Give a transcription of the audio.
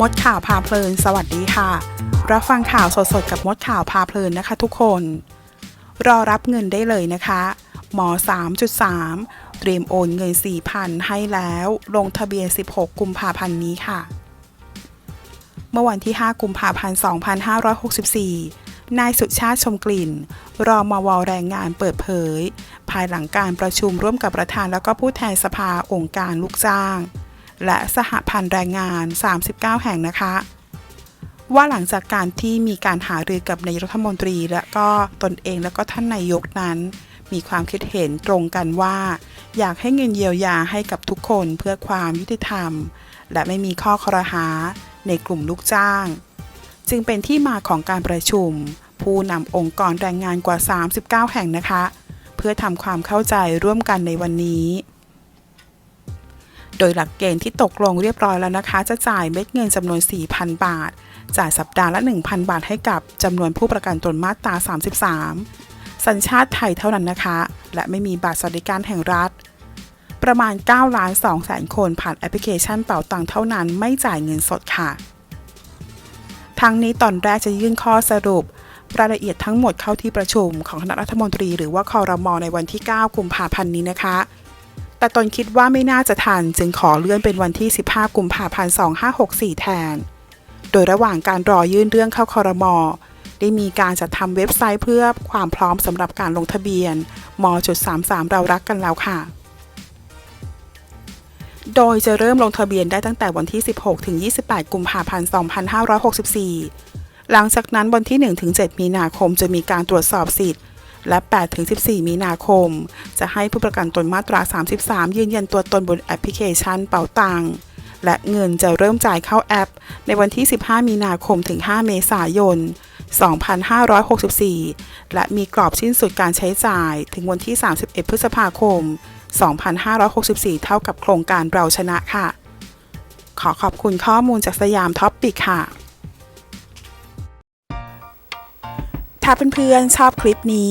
มดข่าวพาเพลิน สวัสดีค่ะ รับฟังข่าวสดๆ กับมดข่าวพาเพลินนะคะทุกคน รอรับเงินได้เลยนะคะ หมอ 3.3 เตรียมโอนเงิน 4,000 ให้แล้ว ลงทะเบียน 16 กุมภาพันธ์นี้ค่ะ เมื่อวันที่ 5 กุมภาพันธ์ 2564 นายสุชาติชมกลิ่น รอมวแรงงานเปิดเผย ภายหลังการประชุมร่วมกับประธานแล้วก็ผู้แทนสภาองค์การลูกจ้าง และสหพันธ์แรงงาน 39 แห่งนะคะ ว่าหลังจากการที่มีการหารือกับนายรัฐมนตรี และก็ตนเองแล้วก็ท่านนายกนั้น มีความคิดเห็นตรงกันว่า อยากให้เงินเยียวยาให้กับทุกคนเพื่อความยุติธรรม และไม่มีข้อคอรหาในกลุ่มลูกจ้าง จึงเป็นที่มาของการประชุม ผู้นำองค์กรแรงงานกว่า 39 แห่งนะคะ เพื่อทำความเข้าใจร่วมกันในวันนี้ โดยหลักเกณฑ์ที่ตกลงเรียบร้อยแล้วนะคะ จะจ่ายเม็ดเงินจำนวน 4,000 บาท จ่ายสัปดาห์ละ 1,000 บาทให้กับจำนวนผู้ประกันตนมาตรา 33 สัญชาติไทยเท่านั้นนะคะ และไม่มีบัตรสวัสดิการแห่งรัฐ ประมาณ9ล้าน2แสนคนผ่านแอปพลิเคชันเป่าตังเท่านั้นไม่จ่ายเงินสดค่ะ ทั้งนี้ตอนแรกจะยื่นข้อสรุปรายละเอียดทั้งหมดเข้าที่ประชุมของคณะรัฐมนตรี หรือว่าคอรมอในวันที่ 9 กุมภาพันธ์นี้นะคะ แต่ตนคิดว่าไม่น่าจะทัน จึงขอเลื่อนเป็นวันที่ 15 กุมภาพันธ์ 2564 แทน โดยระหว่างการรอยื่นเรื่องเข้าคอรมอได้มีการจัดทำเว็บไซต์เพื่อความพร้อมสำหรับการลงทะเบียนม .33 เรารักกันแล้วค่ะ โดยจะเริ่มลงทะเบียนได้ตั้งแต่วันที่ 16 ถึง 28 กุมภาพันธ์ 2564 หลังจากนั้นวันที่ 1 ถึง 7 มีนาคมจะมีการตรวจสอบสิทธิ์ และ 8-14 มีนาคม จะให้ผู้ประกันตนมาตรา 33 ยืนยันตัวตนบนแอปพลิเคชันเป๋าตังค์และเงินจะเริ่มจ่ายเข้าแอป ในวันที่ 15 มีนาคมถึง 5 เมษายน 2564 และมีกรอบสิ้นสุดการใช้จ่ายถึงวันที่ 31 พฤษภาคม 2564 เท่ากับโครงการเราชนะค่ะ ขอขอบคุณข้อมูลจากสยามท็อปปิกค่ะ ถ้าเพื่อนๆชอบคลิปนี้